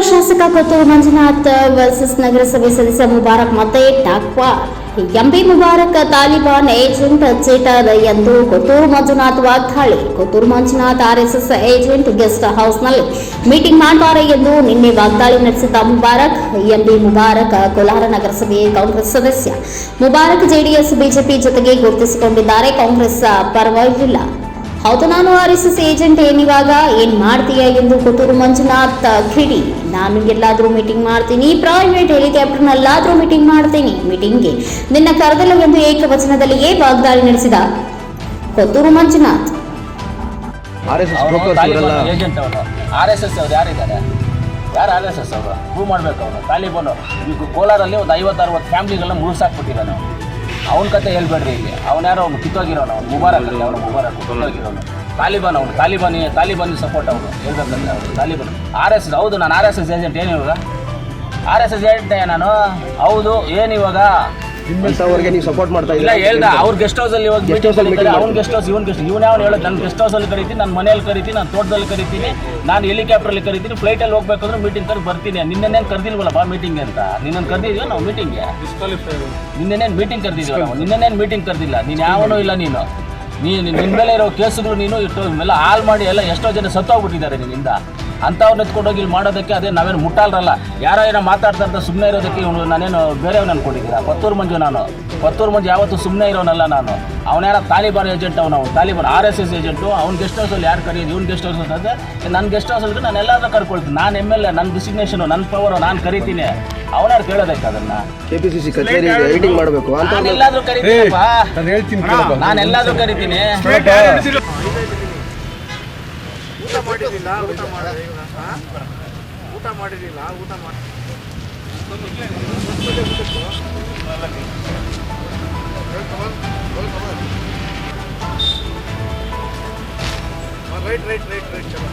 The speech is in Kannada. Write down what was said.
ಶಾಸಕ ಕೊತ್ತೂರು ಮಂಜುನಾಥ್ ವರ್ಸಸ್ ನಗರಸಭೆ ಸದಸ್ಯ ಮುಬಾರಕ್ ಮತ್ತೆ ಟಾಕ್ವಾ M B Mubarak Taliban agent cheater ಎಂದು ಕೊತ್ತೂರು ಮಂಜುನಾಥ್ ವಾಗ್ದಾಳಿ. Kotturu Manjunath RSS agent guest ಹೌಸ್ನಲ್ಲಿ ಮೀಟಿಂಗ್ ಮಾಡ್ತಾರೆ ಎಂದು ನಿನ್ನೆ ವಾಗ್ದಾಳಿ ನಡೆಸಿದ ಮುಬಾರಕ್, ಎಂಬಿ ಮುಬಾರಕ್ ಕೋಲಾರ ನಗರಸಭೆ ಕಾಂಗ್ರೆಸ್ ಸದಸ್ಯ. ಮುಬಾರಕ್ ಜೆಡಿಎಸ್, ಬಿಜೆಪಿ ಜೊತೆಗೆ ಗುರುತಿಸಿಕೊಂಡಿದ್ದಾರೆ. ಕಾಂಗ್ರೆಸ್ ಪರವಾಗಿಲ್ಲ. ಹೌದು ನಾನು ಆರ್ ಎಸ್ ಎಸ್ ಏಜೆಂಟ್ ಏನಿವಾಗ ಏನ್ ಮಾಡ್ತೀಯ ಎಂದು ಕೊಟ್ಟೂರು ಮಂಜುನಾಥ್ ಕಿಡಿ. ನಾನು ಎಲ್ಲಾದ್ರೂ ಮೀಟಿಂಗ್ ಮಾಡ್ತೀನಿ. ಪ್ರೈವೇಟ್ ಹೆಲಿಕಾಪ್ಟರ್ನಲ್ಲಾದರೂ ಮೀಟಿಂಗ್ ಮಾಡ್ತೀನಿ. ಮೀಟಿಂಗ್ಗೆ ನಿನ್ನ ಕರೆದಲ್ಲ ಎಂದು ಏ ವಾಗ್ದಾಳಿ ನಡೆಸಿದ? Kotturu Manjunath. R S S agent R ಅವ್ರು. ಯಾರಿದ್ದಾರೆ? ಯಾರು ಆರ್ ಎಸ್ ಎಸ್ ಅವರು? ಪ್ರೂವ್ ಮಾಡಬೇಕು ಅವರು. ತಾಲಿಬಾನು ಈಗ ಕೋಲಾರಲ್ಲಿ ಒಂದು ಐವತ್ತು ಅರವತ್ತು ಫ್ಯಾಮಿಲಿಗಳನ್ನ ಮುಳುಸಾಕ್ಬಿಟ್ಟಿದ್ದಾನೆ ಅವನು ಅವನ ಕತೆ ಹೇಳ್ಬೇಡ್ರಿ ಇಲ್ಲಿ. ಅವ್ನ ಯಾರೋ ಅವ್ನು ಕಿತ್ತೋಗಿರೋನು, ಅವ್ನು ಮುಬಾರಕ್ ಅಲ್ಲಿ, ಅವನು ಮುಬಾರಕ್ ಕಿತ್ತೋಗಿರೋನು. ತಾಲಿಬಾನ್ ಅವನು, ತಾಲಿಬಾನಿ ತಾಲಿಬಾನಿ ಸಪೋರ್ಟ್ ಅವನು. ಹೇಳ್ಬೇಕಂದ್ರೆ ಅವನು, ತಾಲಿಬಾನ್. ಆರ್ ಎಸ್ ಎಸ್ ಹೌದು, ನಾನು ಆರ್ ಎಸ್ ಎಸ್ ಏಜೆಂಟ್ ಏನು ಇವಾಗ? ಆರ್ ಎಸ್ ಎಸ್ ಏಜೆಂಟ್ ನಾನು? ಹೌದು, ಏನು ಇವಾಗ? ಇಂಥವ್ರಿಗೆ ನೀವು ಸಪೋರ್ಟ್ ಮಾಡ್ತಾ ಇಲ್ಲ ಹೇಳ್ದ ಅವ್ರ ಗೆಸ್ಟ್ ಹೌಸ್ ಅಲ್ಲಿ ಇವಾಗ ಗೆಸ್ಟ್ ಹೌಸ್ ಅವ್ನ ಗೆಸ್ಟ್ ಹೌಸ್ ಇವನ್ ಗೆಸ್ಟ್ ಇವನ್ ಯಾವ ಹೇಳೋದು? ನನ್ನ ಗೆಸ್ಟ್ ಹೌಸ್ ಅಲ್ಲಿ ಕರಿತೀನಿ ನನ್ನ ಮನೆಯಲ್ಲಿ ಕರಿತೀನಿ ನಾನು ತೋಟದಲ್ಲಿ ಕರಿತೀನಿ ನಾನು ಹೆಲಿಕಾಪ್ಟರ್ ಅಲ್ಲಿ ಕರಿತೀನಿ ಫ್ಲೈಟ್ ಅಲ್ಲಿ ಹೋಗ್ಬೇಕಂದ್ರೆ ಮೀಟಿಂಗ್ ಕರೆದು ಬರ್ತೀನಿ. ನಿನ್ನೇನು ಕರ್ದಿಲ್ವಲ್ಲ ಬಾ ಮೀಟಿಂಗ್ ಅಂತ? ನಿನ್ನನ್ನು ಕರ್ದಿದ್ಯೋ ನಾವು ಮೀಟಿಂಗ್ಗೆ ನಿನ್ನೇನು ಮೀಟಿಂಗ್ ಕರೆದಿದ್ವಿ ನಾವು? ನಿನ್ನೇನು ಮೀಟಿಂಗ್ ಕರ್ದಿಲ್ಲ? ನೀನು ಯಾವನೂ ಇಲ್ಲ ನೀನು. ನೀನು ನಿನ್ನ ಮೇಲೆ ಇರೋ ಕೇಸುಗಳು ನೀನು ಇಟ್ಟು ಎಲ್ಲ ಹಾಲ್ ಮಾಡಿ ಎಲ್ಲ ಎಷ್ಟೋ ಜನ ಸತ್ತೋಗ್ಬಿಟ್ಟಿದ್ದಾರೆ ನಿನ್ನಿಂದ. ಅಂಥವ್ರನ್ನ ಎತ್ಕೊಂಡೋಗಿ ಇಲ್ಲಿ ಮಾಡೋದಕ್ಕೆ ಅದೇ ನಾವೇನು ಮುಟ್ಟಾಲ್ರಲ್ಲ. ಯಾರೋ ಏನೋ ಮಾತಾಡ್ತಾ ಅಂತ ಸುಮ್ಮನೆ ಇರೋದಕ್ಕೆ ಇವನು ನಾನೇನು ಬೇರೆಯವ್ನ ಅನ್ಕೊಂಡಿದ್ದೀರಾ? ಪತ್ತೂರು ಮಂಜು ನಾನು. ಪತ್ತೂರು ಮಂಜು ಯಾವತ್ತೂ ಸುಮ್ಮನೆ ಇರೋನಲ್ಲ ನಾನು. ಅವನ್ಯಾರ ತಾಲಿಬಾನ್ ಏಜೆಂಟ್ ಅವನು. ಅವ್ನು Taliban R S S agent. ಅವ್ನ ಗೆಸ್ಟ್ ಹೌಸಲ್ಲಿ ಯಾರು ಕರೆಯೋದು ಇವ್ನ ಗೆಸ್ಟ್ ಹೌಸ್ ಅಂತಂದರೆ ನನ್ನ ಗೆಸ್ಟ್ ಹೌಸಲ್ಲಿ ನಾನು ಎಲ್ಲಾದ್ರೂ ಕರ್ಕೊಳ್ತೀನಿ. ನಾನು ಎಂ ಎಲ್ ಎ ನನ್ನ ಡಿಸಿಗ್ನೇಷನು ನನ್ನ ಪವರು ನಾನು ಕರಿತೀನಿ. ಅವನಾರು ಕೇಳೋದಕ್ಕೆ ಅದನ್ನ. ಕೆ ಪಿ ಸಿ ಸಿ ಕಚೇರಿ ಎಡಿಟಿಂಗ್ ಮಾಡಬೇಕು. ಅಂತ ನಾನು ಎಲ್ಲಾದ್ರೂ ಬಾ ನಾನು ಹೇಳ್ತೀನಿ ಕೇಳಪ್ಪ. ನಾನು ಎಲ್ಲಾದ್ರೂ ಕರಿತೀನಿ. ಊಟ ಮಾಡಿರಲಿಲ್ಲ ಊಟ ಮಾಡಿ ಊಟ ಮಾಡಿರಲಿಲ್ಲ ಊಟ ಮಾಡಿ ರೈಟ್ ರೈಟ್ ರೈಟ್ ರೈಟ್ ಚಲೋ.